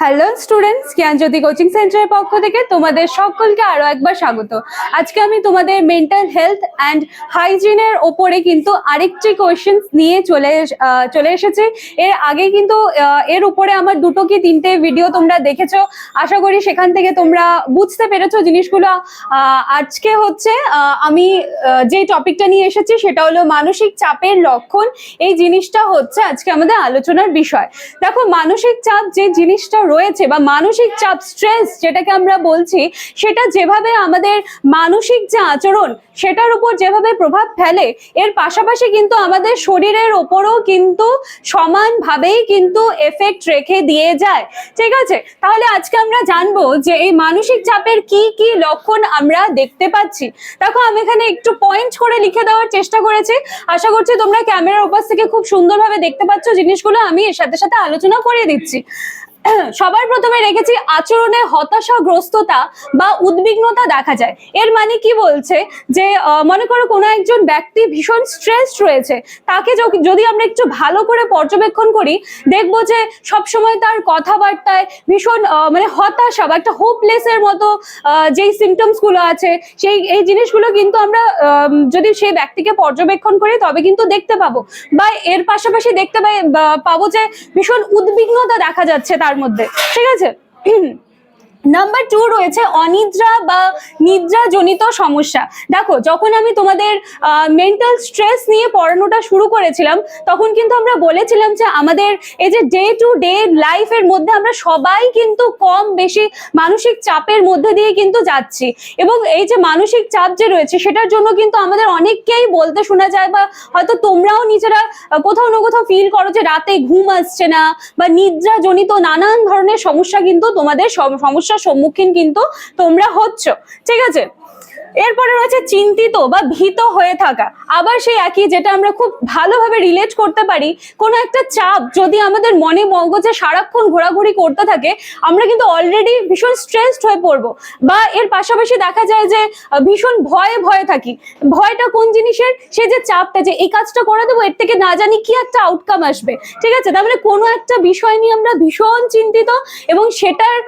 Hello students জ্ঞানজ্যোতি coaching সেন্টারের পক্ষ থেকে তোমাদের সকলকে আরও একবার স্বাগত। আজকে আমি তোমাদের মেন্টাল হেলথ অ্যান্ড হাইজিনের ওপরে কিন্তু আরেকটি কোয়েশ্চেন নিয়ে চলে চলে এসেছি। এর আগে কিন্তু এর উপরে আমার দুটো কি তিনটে ভিডিও তোমরা দেখেছ? আশা করি সেখান থেকে তোমরা বুঝতে পেরেছ জিনিসগুলো। আজকে হচ্ছে আমি যে টপিকটা নিয়ে এসেছি সেটা হলো মানসিক চাপের লক্ষণ। এই জিনিসটা হচ্ছে আজকে আমাদের আলোচনার বিষয়। দেখো, মানসিক চাপ যে জিনিসটা রয়েছে বা মানসিক চাপ স্ট্রেস যেটাকে আমরা বলছি, সেটা যেভাবে আমাদের মানসিক যে আচরণ, সেটার উপর যেভাবে প্রভাব ফেলে, এর পাশাপাশি কিন্তু আমাদের শরীরের ওপরও কিন্তু সমানভাবেই কিন্তু এফেক্ট রেখে দিয়ে যায়। ঠিক আছে? তাহলে আজকে আমরা জানব যে এই মানসিক চাপের কি কি লক্ষণ আমরা দেখতে পাচ্ছি। দেখো, আমি এখানে একটু পয়েন্ট করে লিখে দেওয়ার চেষ্টা করেছি। আশা করছি তোমরা ক্যামেরার উপর থেকে খুব সুন্দরভাবে দেখতে পাচ্ছ জিনিসগুলো। আমি এর সাথে সাথে আলোচনা করে দিচ্ছি। সবার প্রথমে রেখেছি আচরণে হতাশাগ্রস্ততা বা উদ্বিগ্নতা দেখা যায়। এর মানে কি বলছে যে মনে করো কোনো একজন ব্যক্তি ভীষণ স্ট্রেস রয়েছে তাকে যদি আমরা একটু ভালো করে পর্যবেক্ষণ করি দেখব যে সব সময় তার কথাবার্তায় ভীষণ মানে হতাশা বা একটা হোপলেসের মতো যেই সিমটমসগুলো আছে সেই এই জিনিসগুলো কিন্তু আমরা আম, যদি সেই ব্যক্তিকে পর্যবেক্ষণ করি তবে কিন্তু দেখতে পাবো। বা এর পাশাপাশি দেখতে পাবো যে ভীষণ উদ্বিগ্নতা দেখা যাচ্ছে তার মধ্যে। ঠিক আছে? নাম্বার টু রয়েছে অনিদ্রা বা নিদ্রাজনিত সমস্যা। দেখো, যখন আমি তোমাদের মেন্টাল স্ট্রেস নিয়ে পড়ানোটা শুরু করেছিলাম, তখন কিন্তু আমরা বলেছিলাম যে আমাদের এই যে ডে টু ডে লাইফের মধ্যে আমরা সবাই কিন্তু কম বেশি মানসিক চাপের মধ্যে দিয়ে কিন্তু যাচ্ছি। এবং এই যে মানসিক চাপ যে রয়েছে, সেটার জন্য কিন্তু আমাদের অনেককেই বলতে শোনা যায় বা হয়তো তোমরাও নিজেরা কোথাও না কোথাও ফিল করো যে রাতে ঘুম আসছে না বা নিদ্রাজনিত নানান ধরনের সমস্যা কিন্তু তোমাদের সম- সমস্যার সম্মুখীন কিন্তু তোমরা হচ্ছ। ঠিক আছে? এরপরে রয়েছে চিন্তিত বা ভীত হয়ে থাকা। আবার সেই একই যেটা আমরা খুব ভালোভাবে রিলেট করতে পারি, কোনো একটা চাপ যদি আমাদের মনে মগজে সারাক্ষণ ঘোরাঘুরি করতে থাকে, আমরা কিন্তু অলরেডি ভীষণ স্ট্রেসড হয়ে পড়ব। বা এর পাশাপাশি দেখা যায় যে ভীষণ ভয়ে ভয়ে থাকি। ভয়টা কোন জিনিসের? সে যে চাপটা যে, এই কাজটা করে দেবো, এর থেকে না জানি কি একটা আউটকাম আসবে। ঠিক আছে? তার মানে কোনো একটা বিষয় নিয়ে আমরা ভীষণ চিন্তিত এবং সেটার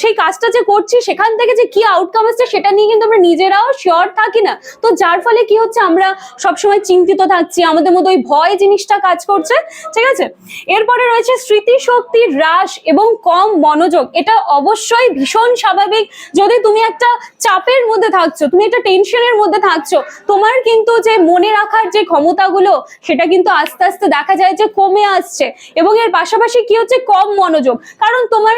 সেই কাজটা যে করছি, সেখান থেকে যে কি আউটকাম আসছে সেটা নিয়ে কিন্তু আমরা নিজেরাও শিওর থাকি না? তো যার ফলে কি হচ্ছে? আমরা সবসময় চিন্তিত থাকছি, আমাদের মধ্যে ওই ভয় জিনিসটা কাজ করছে, ঠিক আছে? এরপরে রয়েছে স্মৃতিশক্তির হ্রাস এবং কম মনোযোগ। এটা অবশ্যই ভীষণ স্বাভাবিক। যদি তুমি একটা চাপের মধ্যে থাকছো, তুমি একটা টেনশনের মধ্যে থাকছো, তোমার কিন্তু যে মনে রাখার যে ক্ষমতাগুলো, সেটা কিন্তু আস্তে আস্তে দেখা যায় যে কমে আসছে। এবং এর পাশাপাশি কি হচ্ছে? কম মনোযোগ। কারণ তোমার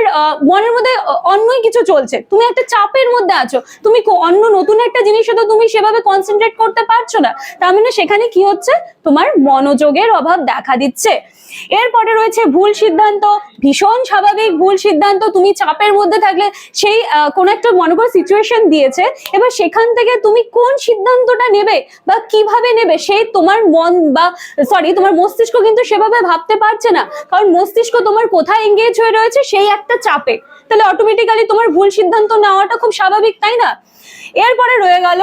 মনের মধ্যে অন্যই কিছু চলছে। তুমি একটা চাপের মধ্যে আছো। তুমি অন্য নতুন জিনিসে তো তুমি সেভাবে কনসেন্ট্রেট করতে পারছ না। তার মানে সেখানে কি হচ্ছে? তোমার মনোযোগের অভাব দেখা দিচ্ছে। এরপরে রয়েছে ভুল সিদ্ধান্ত, ভীষণ স্বাভাবিক ভুল সিদ্ধান্ত, তুমি চাপের মধ্যে থাকলে সেই কোনো একটা মনে করো সিচুয়েশন দিয়েছে। এবার সেখান থেকে তুমি কোন সিদ্ধান্তটা নেবে বা কীভাবে নেবে সেই তোমার মন বা সরি তোমার মস্তিষ্ক কিন্তু সেভাবে ভাবতে পারছে না। কারণ মস্তিষ্ক তোমার কোথায় এঙ্গেজ হয়ে রয়েছে সেই একটা চাপে। তাহলে অটোমেটিক্যালি তোমার ভুল সিদ্ধান্ত নেওয়াটা খুব স্বাভাবিক, তাই না? এরপরে রয়ে গেল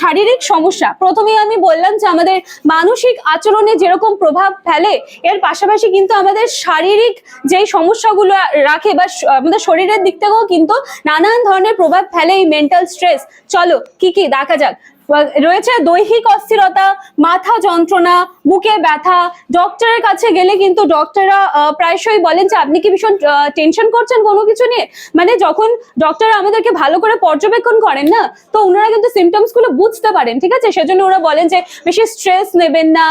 শারীরিক সমস্যা। প্রথমেই আমি বললাম যে আমাদের মানসিক আচরণে যেরকম প্রভাব ফেলে, এর পাশাপাশি কিন্তু আমাদের শারীরিক যেই সমস্যাগুলো রাখে বা আমাদের শরীরের দিক থেকেও কিন্তু নানান ধরনের প্রভাব ফেলে এই মেন্টাল স্ট্রেস চলো, কি কি? দেখা যাক। রয়েছে দৈহিক অস্থিরতা মাথা যন্ত্রণা বুকে ব্যথা। ডক্টরের কাছে গেলে কিন্তু ডক্টররা প্রায়শই বলেন যে আপনি কি ভীষণ টেনশন করছেন কোনো কিছু নিয়ে? মানে যখন ডক্টর আমাদেরকে ভালো করে পর্যবেক্ষণ করেন না তো ওনারা কিন্তু সিমটমসগুলো বুঝতে পারেন ঠিক আছে? সেজন্য ওরা বলেন যে বেশি স্ট্রেস নেবেন না।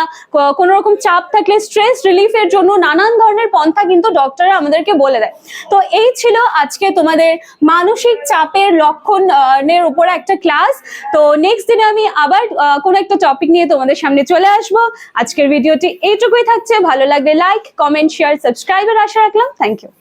কোনো রকম চাপ থাকলে স্ট্রেস রিলিফের জন্য নানান ধরনের পন্থা কিন্তু ডক্টররা আমাদেরকে বলে দেয়। তো এই ছিল আজকে তোমাদের মানসিক চাপের লক্ষণ আহ, এর উপরে একটা ক্লাস তো নেক্সট দিনে আমি আবার কোনো একটা টপিক নিয়ে তোমাদের সামনে চলে আসব। আজকের ভিডিওটি এইটুকুই থাকছে। ভালো লাগলে লাইক কমেন্ট শেয়ার সাবস্ক্রাইবার আশা রাখলাম। Thank you